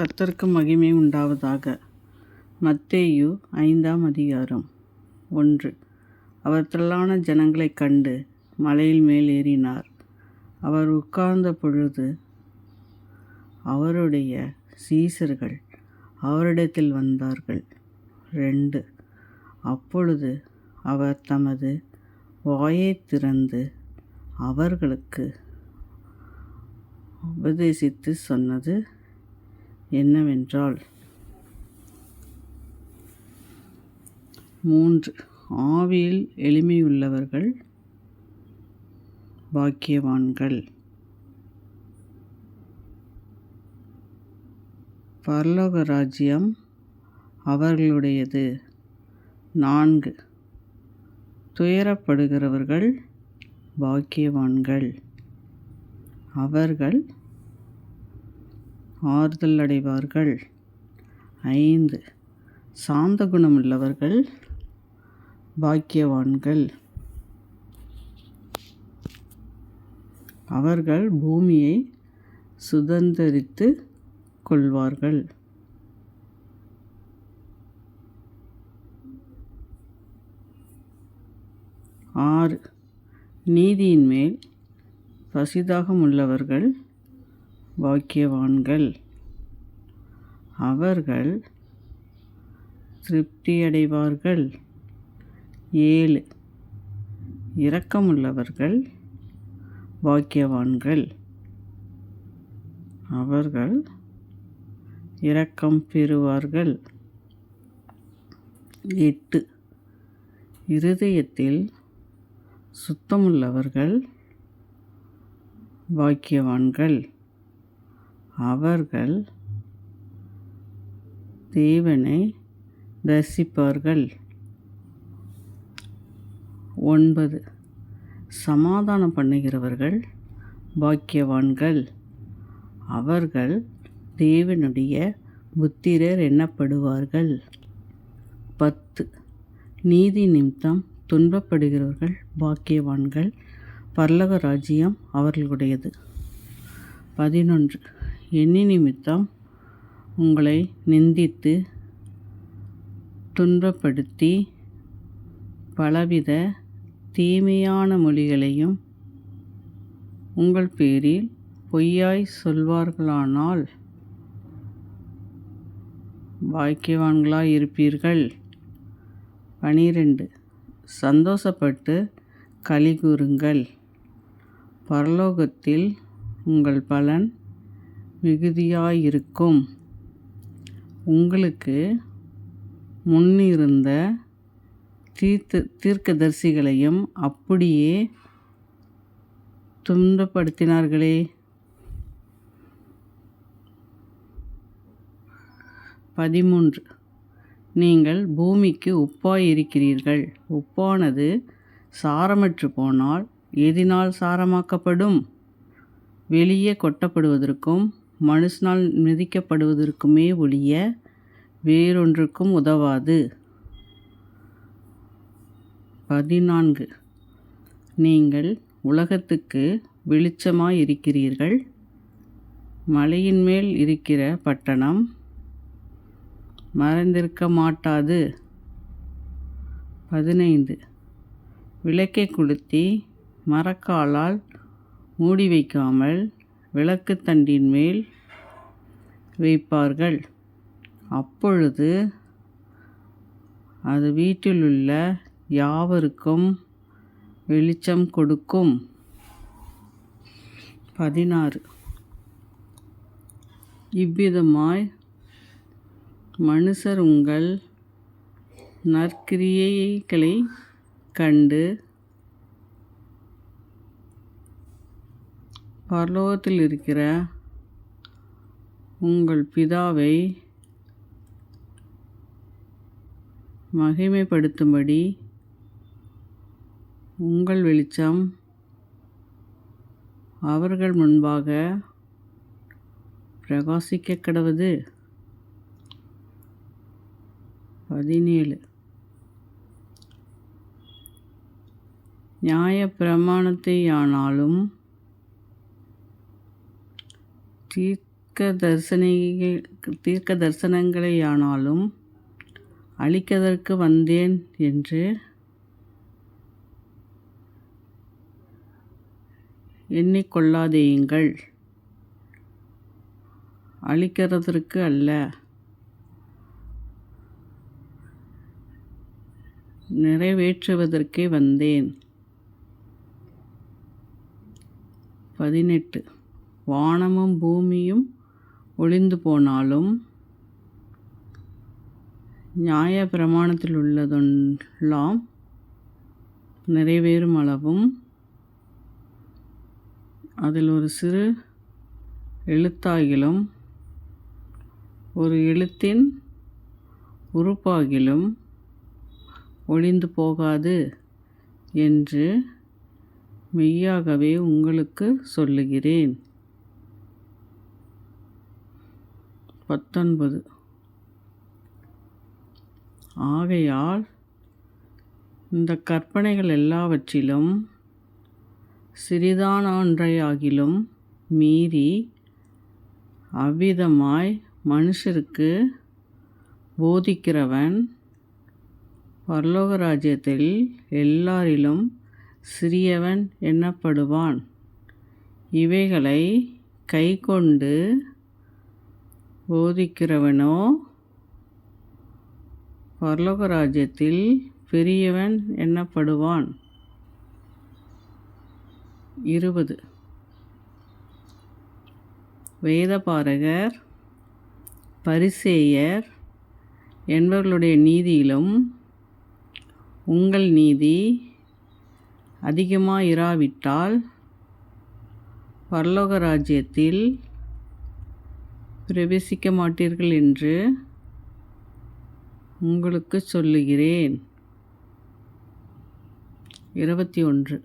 கர்த்தருக்கு மகிமை உண்டாவதாக. மத்தேயு ஐந்தாம் அதிகாரம். ஒன்று. அவர் திரளான ஜனங்களைக் கண்டு மலையில் மேல் ஏறினார். அவர் உட்கார்ந்த பொழுது அவருடைய சீசர்கள் அவரிடத்தில் வந்தார்கள். ரெண்டு. அப்பொழுது அவர் தமது வாயை திறந்து அவர்களுக்கு உபதேசித்து சொன்னது என்னவென்றால் மூன்று ஆவியில் எளிமையுள்ளவர்கள் பாக்கியவான்கள். பரலோக ராஜ்யம் அவர்களுடையது. நான்கு துயரப்படுகிறவர்கள் பாக்கியவான்கள். அவர்கள் ஆறுதல் அடைவார்கள். ஐந்து. சாந்த குணமுள்ளவர்கள் பாக்கியவான்கள். அவர்கள் பூமியை சுதந்தரித்து கொள்வார்கள். ஆறு. நீதியின் மேல் பசிதாகமுள்ளவர்கள் பாக்கியவான்கள் அவர்கள் திருப்தியடைவார்கள். ஏழு. இரக்கமுள்ளவர்கள் பாக்கியவான்கள் அவர்கள் இரக்கம் பெறுவார்கள். எட்டு. இருதயத்தில் சுத்தமுள்ளவர்கள் பாக்கியவான்கள் அவர்கள் தேவனை தரிசிப்பார்கள். ஒன்பது. சமாதானம் பண்ணுகிறவர்கள் பாக்கியவான்கள். அவர்கள் தேவனுடைய புத்திரர் எண்ணப்படுவார்கள் பத்து. நீதி நிமித்தம் துன்பப்படுகிறவர்கள் பாக்கியவான்கள். பல்லவ ராஜ்யம் அவர்களுடையது. பதினொன்று. எண்ணி நிமித்தம் உங்களை நிந்தித்து துன்பப்படுத்தி பலவித தீமையான மொழிகளையும் உங்கள் பேரில் பொய்யாய் சொல்வார்களானால் பாக்கியவான்களாய் இருப்பீர்கள். பனிரெண்டு. சந்தோஷப்பட்டு களி கூறுங்கள். பரலோகத்தில் உங்கள் பலன் மிகுதியாயிருக்கும். உங்களுக்கு முன்னிருந்த தீர்த்த தீர்க்கதரிசிகளையும் அப்படியே துன்பப்படுத்தினார்களே. பதிமூன்று. நீங்கள் பூமிக்கு உப்பாய் இருக்கிறீர்கள் உப்பானது சாரமற்று போனால் எதினால் சாரமாக்கப்படும். வெளியே கொட்டப்படுவதற்கும் மனுஷனால் மிதிக்கப்படுவதற்குமே ஒழிய வேறொன்றுக்கும் உதவாது. பதினான்கு. நீங்கள் உலகத்துக்கு வெளிச்சமாக இருக்கிறீர்கள் மலையின் மேல் இருக்கிற பட்டணம் மறைந்திருக்க மாட்டாது. பதினைந்து. விளக்கை கொளுத்தி மரக்காலால் மூடி வைக்காமல் விளக்குத்தண்டின் மேல் வைப்பார்கள். அப்பொழுது அது வீட்டிலுள்ள யாவருக்கும் வெளிச்சம் கொடுக்கும். பதினாறு. இவ்விதமாய் மனுஷர் உங்கள் நற்கிரியைகளை கண்டு பரலோகத்தில் இருக்கிற உங்கள் பிதாவை மகிமைப்படுத்தும்படி உங்கள் வெளிச்சம் அவர்கள் முன்பாக பிரகாசிக்க கடவுது பதினேழு. நியாய பிரமாணத்தை ஆனாலும் தீர்க்க தரிசனிகள் தீர்க்க தரிசனங்களையானாலும் அழிக்கதற்கு வந்தேன் என்று எண்ணிக்கொள்ளாதேயுங்கள். அழிக்கிறதற்கு அல்ல. நிறைவேற்றுவதற்கே வந்தேன். பதினெட்டு. வானமும் பூமியும் ஒளிந்து போனாலும் நியாய பிரமாணத்தில் உள்ளதெல்லாம் நிறைவேறும் அளவும் அதில் ஒரு சிறு எழுத்தாகிலும் ஒரு எழுத்தின் உறுப்பாகிலும் ஒளிந்து போகாது என்று மெய்யாகவே உங்களுக்கு சொல்லுகிறேன். பத்தொன்பது. ஆகையால் இந்த கற்பனைகள் எல்லாவற்றிலும் சிறிதான ஒன்றையாகிலும் மீறி அவ்விதமாய் மனுஷருக்கு போதிக்கிறவன் பரலோக ராஜ்யத்தில் எல்லாரிலும் சிறியவன் எண்ணப்படுவான் இவைகளை கைக்கொண்டு போதிக்கிறவனோ? பரலோக ராஜ்யத்தில் பெரியவன் எண்ணப்படுவான் இருபது. வேதபாரகர் பரிசேயர் என்பவர்களுடைய நீதியிலும் உங்கள் நீதி அதிகமாக இராவிட்டால் பரலோக ராஜ்யத்தில் பிரவேசிக்க மாட்டீர்கள் என்று உங்களுக்கு சொல்லுகிறேன். இருபத்தி ஒன்று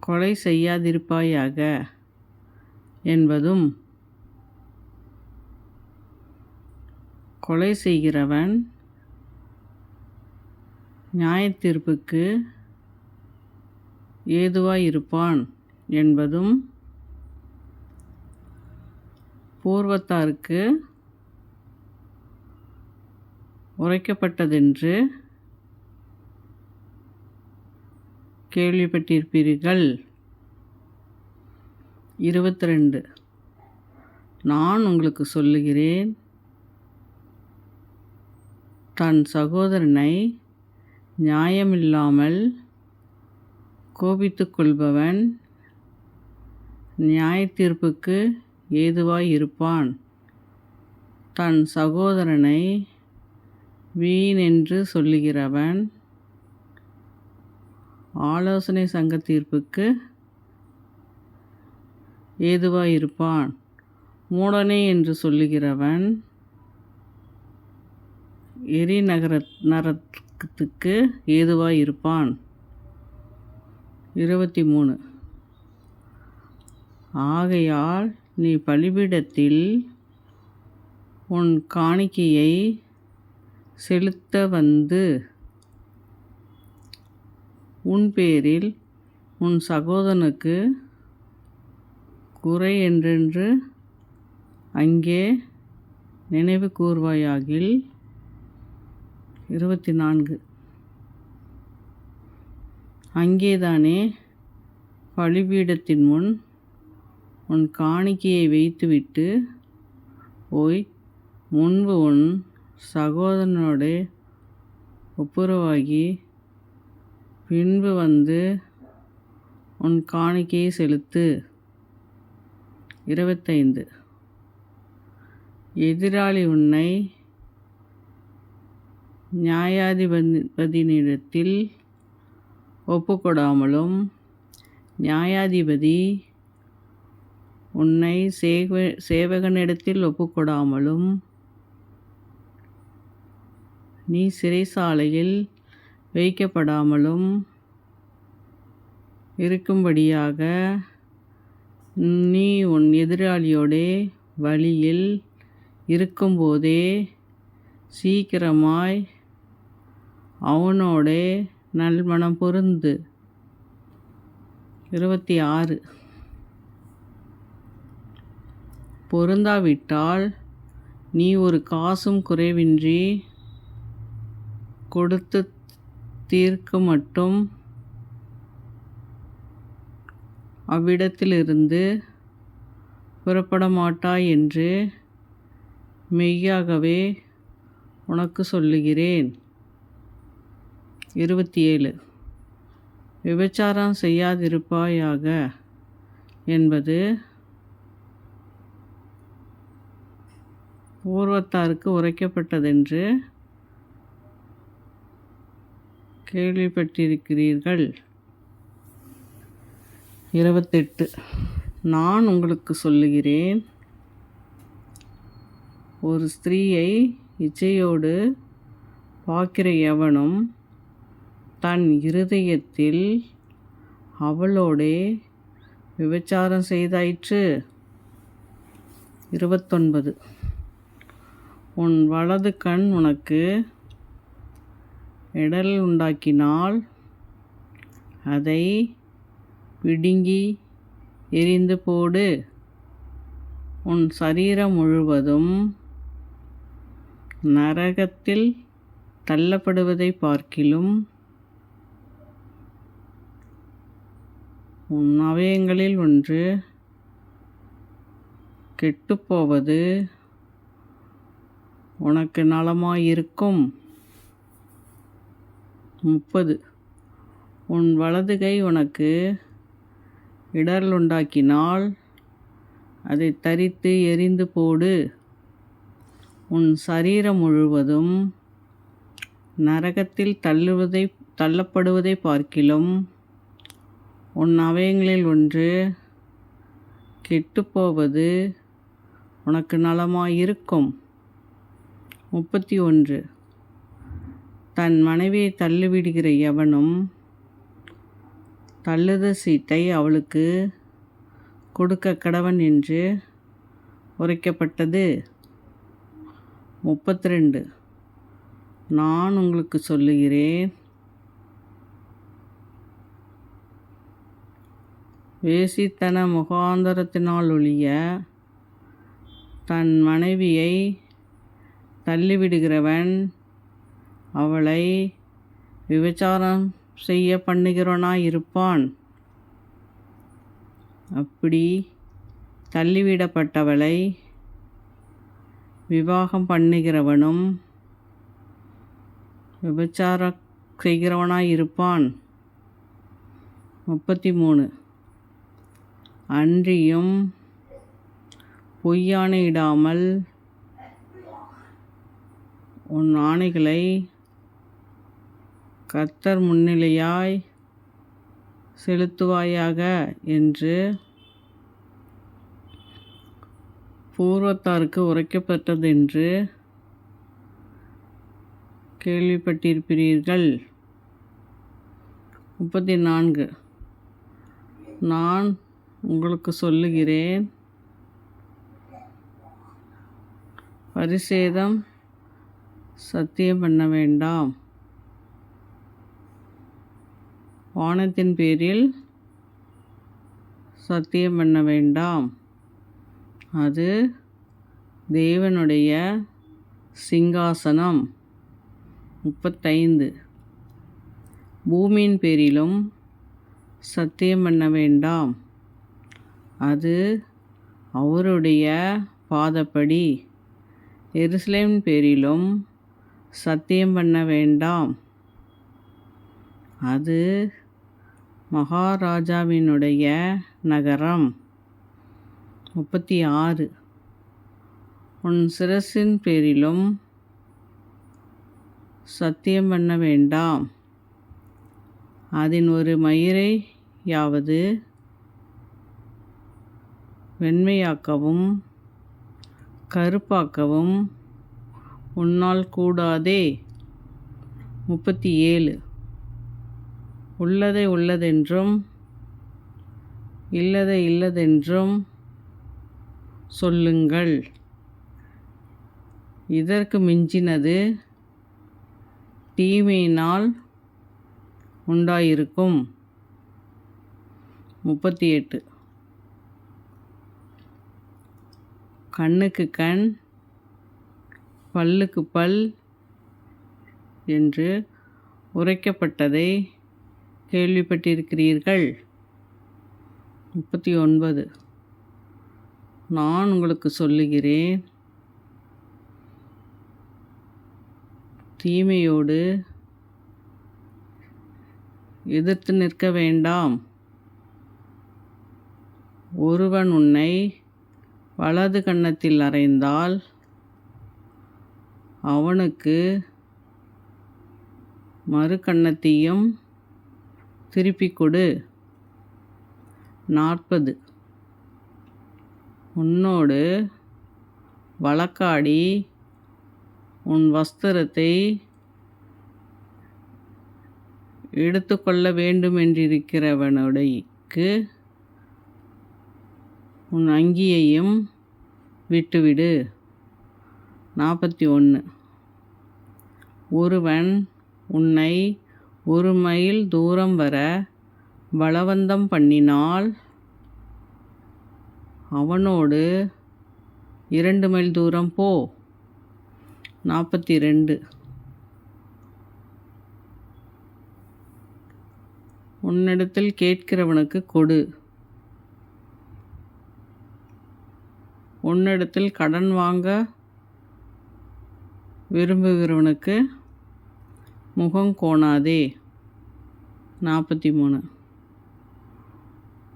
கொலை செய்யாதிருப்பாயாக என்பதும் கொலை செய்கிறவன் நியாயத்தீர்ப்புக்கு ஏதுவாயிருப்பான் என்பதும் பூர்வத்தாருக்கு உரைக்கப்பட்டதென்று கேள்விப்பட்டிருப்பீர்கள். இருபத்தி ரெண்டு நான் உங்களுக்கு சொல்லுகிறேன். தன் சகோதரனை நியாயமில்லாமல் கோபித்து கொள்பவன் நியாயத்தீர்ப்புக்கு ஏதுவாய் இருப்பான். தன் சகோதரனை வீண் என்று சொல்லுகிறவன். ஆலோசனை சங்க தீர்ப்புக்கு ஏதுவாய் இருப்பான். மூடனே என்று சொல்லுகிறவன். எரி நகர நரத்துக்கு ஏதுவாய் இருப்பான். இருபத்தி மூணு. ஆகையால் நீ பலிபீடத்தில் உன் காணிக்கையை செலுத்த வந்து உன் பேரில் உன் சகோதரனுக்கு குறை என்றென்று அங்கே நினைவு கூர்வாயாகில். இருபத்தி நான்கு. அங்கேதானே பலிபீடத்தின் முன் உன் காணிக்கையை வைத்துவிட்டு போய் முன்பு உன் சகோதரனோட ஒப்புரவாகி பின்பு வந்து உன் காணிக்கையை செலுத்து. இருபத்தைந்து. எதிராளி உன்னை நியாயாதிபதியினிடத்தில் ஒப்புக்கொடாமலும் நியாயாதிபதி உன்னை சேவ சேவகனிடத்தில் ஒப்புக்கொடாமலும் நீ சிறைசாலையில் வைக்கப்படாமலும் இருக்கும்படியாக நீ உன் எதிராளியோடே வழியில் இருக்கும்போதே சீக்கிரமாய் அவனோடே நல்மணம் பொருந்து. இருபத்தி ஆறு. பொருந்தாவிட்டால் நீ ஒரு காசும் குறைவின்றி கொடுத்து தீர்க்க மட்டும் அவ்விடத்திலிருந்து புறப்பட மாட்டாய் என்று மெய்யாகவே உனக்கு சொல்லுகிறேன். இருபத்தி ஏழு விபச்சாரம் செய்யாதிருப்பாயாக என்பது பூர்வத்தாருக்கு உரைக்கப்பட்டதென்று கேள்விப்பட்டிருக்கிறீர்கள். இருபத்தெட்டு. நான் உங்களுக்கு சொல்லுகிறேன். ஒரு ஸ்திரீயை இச்சையோடு பார்க்கிற எவனும் தன் இருதயத்தில் அவளோடே விபச்சாரம் செய்தாயிற்று. இருபத்தொன்பது. உன் வலது கண் உனக்கு இடல் உண்டாக்கினால் அதை பிடுங்கி எரிந்து போடு. உன் சரீரம் முழுவதும் நரகத்தில் தள்ளப்படுவதை பார்க்கிலும் உன் அவயங்களில் ஒன்று கெட்டுப்போவது உனக்கு நலமாயிருக்கும். முப்பது. உன் வலது கை உனக்கு இடர்ல் உண்டாக்கினால் அதை தரித்து எரிந்து போடு. உன் சரீரம் முழுவதும் நரகத்தில் தள்ளுவதை தள்ளப்படுவதை பார்க்கிலும் உன் அவயங்களில் ஒன்று கெட்டுப்போவது உனக்கு நலமாயிருக்கும். முப்பத்தி ஒன்று. தன் மனைவியை தள்ளிவிடுகிற எவனும் தள்ளுத சீட்டை அவளுக்கு கொடுக்க கடவன் என்று உரைக்கப்பட்டது. முப்பத்தி ரெண்டு. நான் உங்களுக்கு சொல்லுகிறேன். வேசித்தன முகாந்தரத்தினால் ஒழிய தன் மனைவியை தள்ளிவிடுகிறவன் அவளை விபச்சாரம் செய்ய பண்ணுகிறவனாய் இருப்பான் அப்படி தள்ளிவிடப்பட்டவளை விவாகம் பண்ணுகிறவனும் விபச்சாரம் செய்கிறவனாக இருப்பான் முப்பத்தி மூணு அன்றியும் பொய்யானையிடாமல் உன் ஆணைகளை கர்த்தர் முன்னிலையாய் செலுத்துவாயாக என்று பூர்வத்தாருக்கு உரைக்கப்பட்டதென்று கேள்விப்பட்டிருப்பீர்கள். முப்பத்தி நான்கு நான் உங்களுக்கு சொல்லுகிறேன். பரிசேதம் சத்தியம் பண்ண வேண்டாம். வானத்தின் பேரில் சத்தியம் பண்ண வேண்டாம். அது தேவனுடைய சிங்காசனம். முப்பத்தைந்து. பூமியின் பேரிலும் சத்தியம் பண்ண வேண்டாம். அது அவருடைய பாதப்படி. எருசலேமின் பேரிலும் சத்தியம் பண்ண வேண்டாம். அது மகாராஜாவினுடைய நகரம். முப்பத்தி ஆறு உன் சிரசின் பேரிலும் சத்தியம் பண்ண வேண்டாம். அதன் ஒரு மயிரை யாவது வெண்மையாக்கவும் கருப்பாக்கவும் உன்னால் கூடாதே. முப்பத்தி ஏழு உள்ளதை உள்ளதென்றும் இல்லதை இல்லதென்றும் சொல்லுங்கள். இதற்கு மிஞ்சினது தீமையினால் உண்டாயிருக்கும். முப்பத்தி எட்டு கண்ணுக்கு கண் பல்லுக்கு பல் என்று உரைக்கப்பட்டதை கேள்விப்பட்டிருக்கிறீர்கள். முப்பத்தி ஒன்பது. நான் உங்களுக்கு சொல்லுகிறேன். தீமையோடு எதிர்த்து நிற்க வேண்டாம். ஒருவன் உன்னை வலது கன்னத்தில் அறைந்தால் அவனுக்கு மறு கன்னத்தையும் திருப்பிக் கொடு. நாற்பது. உன்னோடு வழக்காடி உன் வஸ்திரத்தை எடுத்துக்கொள்ள வேண்டுமென்றிருக்கிறவனுடைக்கு உன் அங்கியையும் விட்டுவிடு. நாற்பத்தி ஒன்று. ஒருவன் உன்னை ஒரு மைல் தூரம் வர பலவந்தம் பண்ணினால் அவனோடு இரண்டு மைல் தூரம் போ. நாற்பத்தி ரெண்டு. உன்னிடத்தில் கேட்கிறவனுக்கு கொடு. உன்னிடத்தில் கடன் வாங்க விரும்புகிறவனுக்கு முகம் கோணாதே. நாற்பத்தி மூணு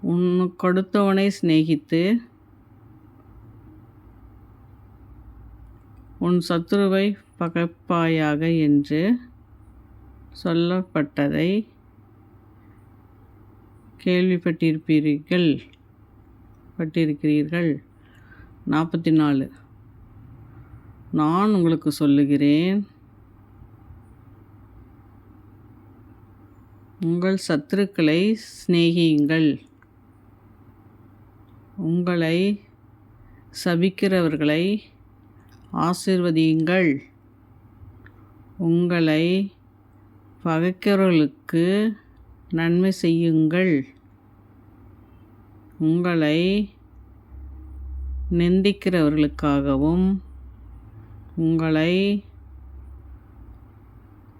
உனக்கு கொடுத்தவனை சிநேகித்து உன் சத்துருவை பகைப்பாயாக என்று சொல்லப்பட்டதை கேள்விப்பட்டிருப்பீர்கள் பட்டிருக்கிறீர்கள். நாற்பத்தி நாலு நான் உங்களுக்கு சொல்லுகிறேன். உங்கள் சத்துருக்களை சிநேகியுங்கள். உங்களை சபிக்கிறவர்களை ஆசிர்வதியுங்கள். உங்களை பகைக்கிறவர்களுக்கு நன்மை செய்யுங்கள். உங்களை நிந்திக்கிறவர்களுக்காகவும் உங்களை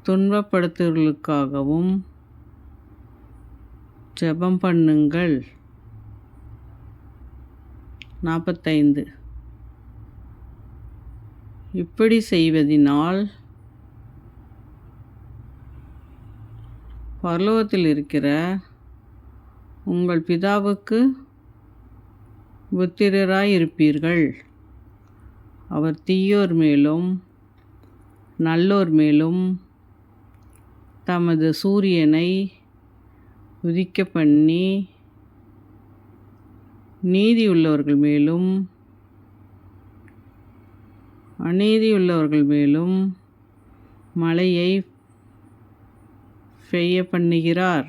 துன்பப்படுத்துதலுக்காகவும் ஜெபம் பண்ணுங்கள். நாற்பத்தைந்து இப்படி செய்வதினால் பரலோகத்தில் இருக்கிற உங்கள் பிதாவுக்கு புத்திரராயிருப்பீர்கள். அவர் தீயோர் மேலும் நல்லோர் மேலும் தமது சூரியனை உதிக்க பண்ணி நீதி உள்ளவர்கள் மேலும் அநீதி உள்ளவர்கள் மேலும் மழையை பெய்ய பண்ணுகிறார்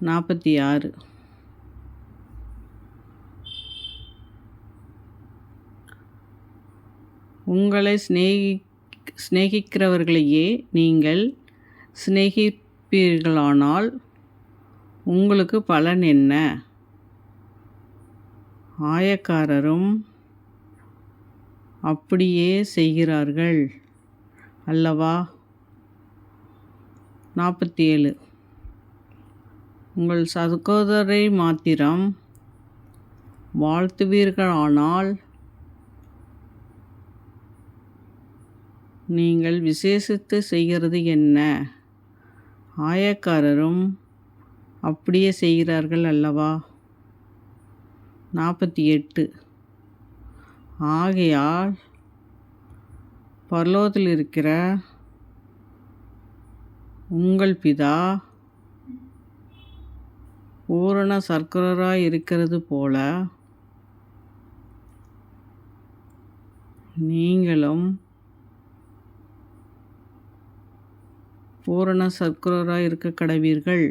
நாற்பத்தி ஆறு. உங்களை சிநேகி சிநேகிக்கிறவர்களையே நீங்கள் சிநேகிப்பீர்களானால் உங்களுக்கு பலன் என்ன? ஆயக்காரரும் அப்படியே செய்கிறார்கள் அல்லவா? நாற்பத்தி ஏழு உங்கள் சகோதரை மாத்திரம் வாழ்த்துவீர்களானால் நீங்கள் விசேஷித்து செய்கிறது என்ன? ஆயக்காரரும் அப்படியே செய்கிறார்கள் அல்லவா? நாற்பத்தி எட்டு. ஆகையால் பரலோகத்தில் இருக்கிற உங்கள் பிதா பூரண சர்க்கரராக இருக்கிறது போல நீங்களும் பூரண சர்க்கராய் இருக்க கடவீர்கள்.